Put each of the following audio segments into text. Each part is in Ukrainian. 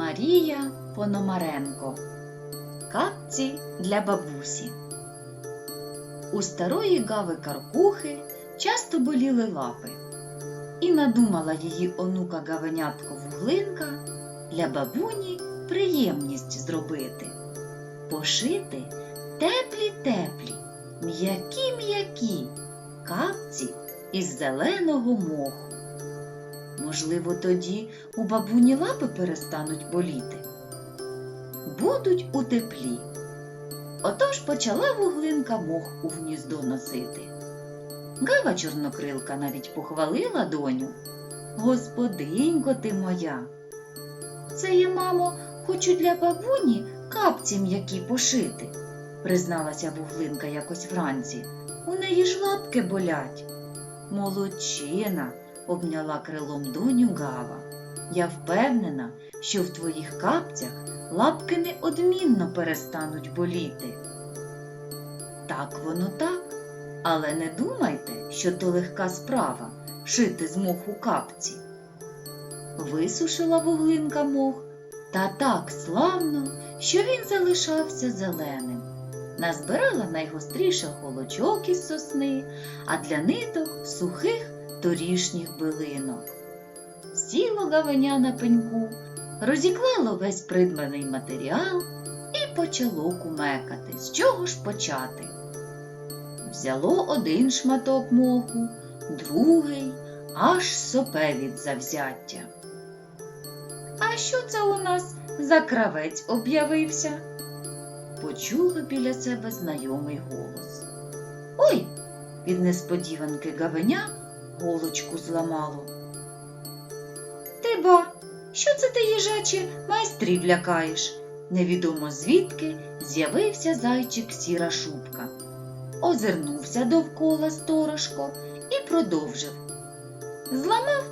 Марія Пономаренко. Капці для бабусі. У старої гави Каркухи часто боліли лапи. І надумала її онука гавенятко Вуглинка для бабуні приємність зробити. Пошити теплі-теплі, м'які-м'які капці із зеленого моху. Можливо, тоді у бабуні лапи перестануть боліти. Будуть у теплі. Отож почала вуглинка мох у гніздо носити. Гава чорнокрилка навіть похвалила доню. Господинько ти моя. Це я, мамо, хочу для бабуні капці м'які пошити, призналася вуглинка якось вранці. У неї ж лапки болять. Молодчина, обняла крилом доню Гава. Я впевнена, що в твоїх капцях лапки неодмінно перестануть боліти. Так воно так, але не думайте, що то легка справа шити з моху капці. Висушила вуглинка мох та так славно, що він залишався зеленим. Назбирала найгостріших голочок із сосни, а для ниток сухих торішніх билинок. Сіло гавеня на пеньку, розіклало весь придбаний матеріал і почало кумекати, з чого ж почати. Взяло один шматок моху, другий, аж сопе від завзяття. А що це у нас за кравець об'явився? Почула біля себе знайомий голос. Ой! Від несподіванки гавеня голочку зламало. Ти ба, що це ти, їжаче, майстрів лякаєш? Невідомо звідки з'явився зайчик сіра шубка. Озирнувся довкола сторожко і продовжив. Зламав,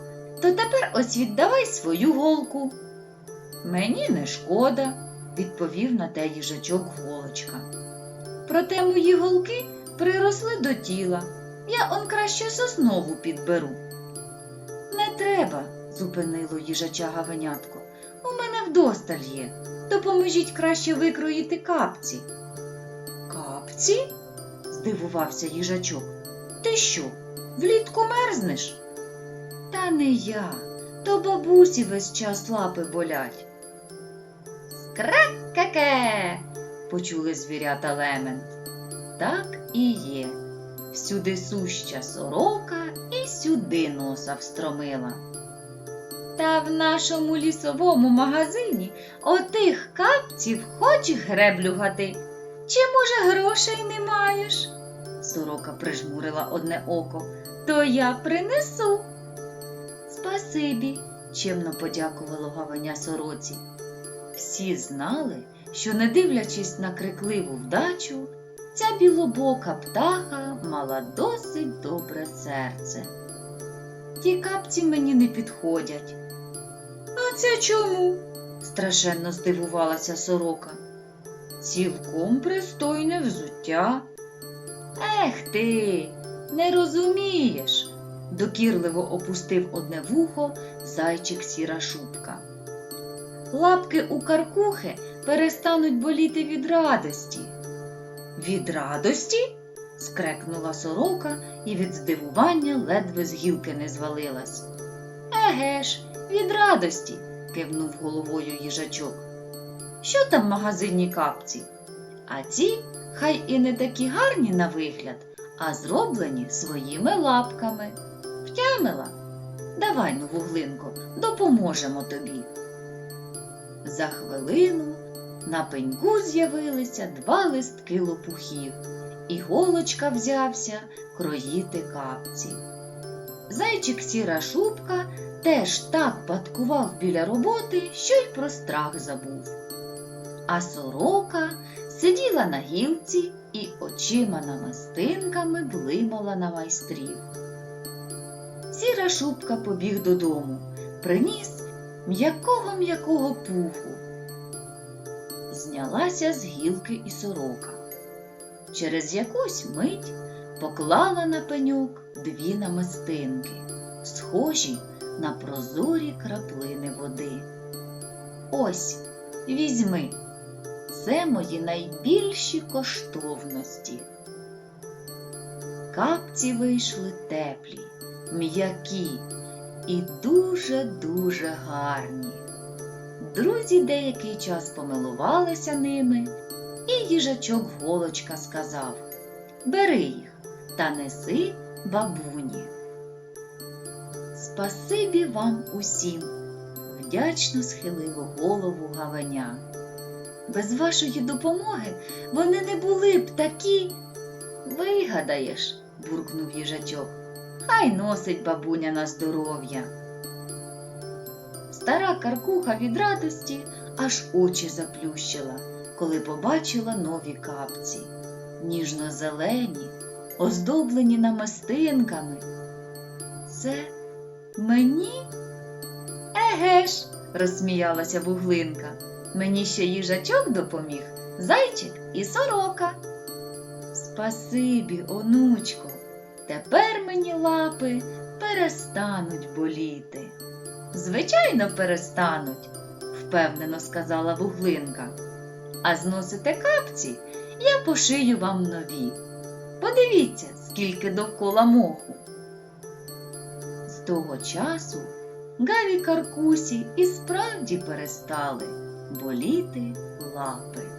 то тепер ось віддавай свою голку. Мені не шкода, відповів на те їжачок голочка. Проте мої голки приросли до тіла. Я он краще соснову підберу. Не треба, зупинило їжача гавенятко. У мене вдосталь є. Допоможіть краще викроїти капці. Капці? здивувався їжачок. Ти що, влітку мерзнеш? Та не я, то бабусі весь час лапи болять. Скрак-ке-ке, почули звірята лемент. Так і є. Всюди суща сорока і сюди носа встромила. Та в нашому лісовому магазині отих капців хоч греблю гати. Чи, може, грошей не маєш? Сорока прижмурила одне око. То я принесу. Спасибі, чемно подякувало гаваня сороці. Всі знали, що, не дивлячись на крикливу вдачу, ця білобока птаха мала досить добре серце. Ті капці мені не підходять. А це чому? страшенно здивувалася сорока. Цілком пристойне взуття. Ех ти, не розумієш, докірливо опустив одне вухо зайчик сіра шубка. Лапки у каркухи перестануть боліти від радості. Від радості? скрекнула сорока і від здивування ледве з гілки не звалилась. Еге ж, від радості, кивнув головою їжачок. Що там в магазині капці? А ці хай і не такі гарні на вигляд, а зроблені своїми лапками. Втямила? Давай, ну, вуглинко, допоможемо тобі. За хвилину на пеньку з'явилися два листки лопухів, і голочка взявся кроїти капці. Зайчик сіра шубка теж так падкував біля роботи, що й про страх забув. А сорока сиділа на гілці і очима намистинками блимала на майстрів. Сіра шубка побіг додому, приніс м'якого м'якого пуху. Знялася з гілки і сорока. Через якусь мить поклала на пеньок дві намистинки, схожі на прозорі краплини води. Ось, візьми. Це мої найбільші коштовності. Капці вийшли теплі, м'які і дуже-дуже гарні. Друзі деякий час помилувалися ними, і їжачок голочка сказав Бери їх та неси бабуні. Спасибі вам усім, вдячно схилив голову гавеня. Без вашої допомоги вони не були б такі. Вигадаєш, буркнув їжачок. Хай носить бабуня на здоров'я. Стара каркуха від радості аж очі заплющила, коли побачила нові капці. Ніжно-зелені, оздоблені намистинками. Це мені? Еге ж, розсміялася вуглинка. Мені ще їжачок допоміг, зайчик і сорока. Спасибі, онучко, тепер мені лапи перестануть боліти. Звичайно, перестануть, впевнено сказала вуглинка. А зносите капці, я пошию вам нові. Подивіться, скільки довкола моху. З того часу Гаві Каркусі і справді перестали боліти лапи.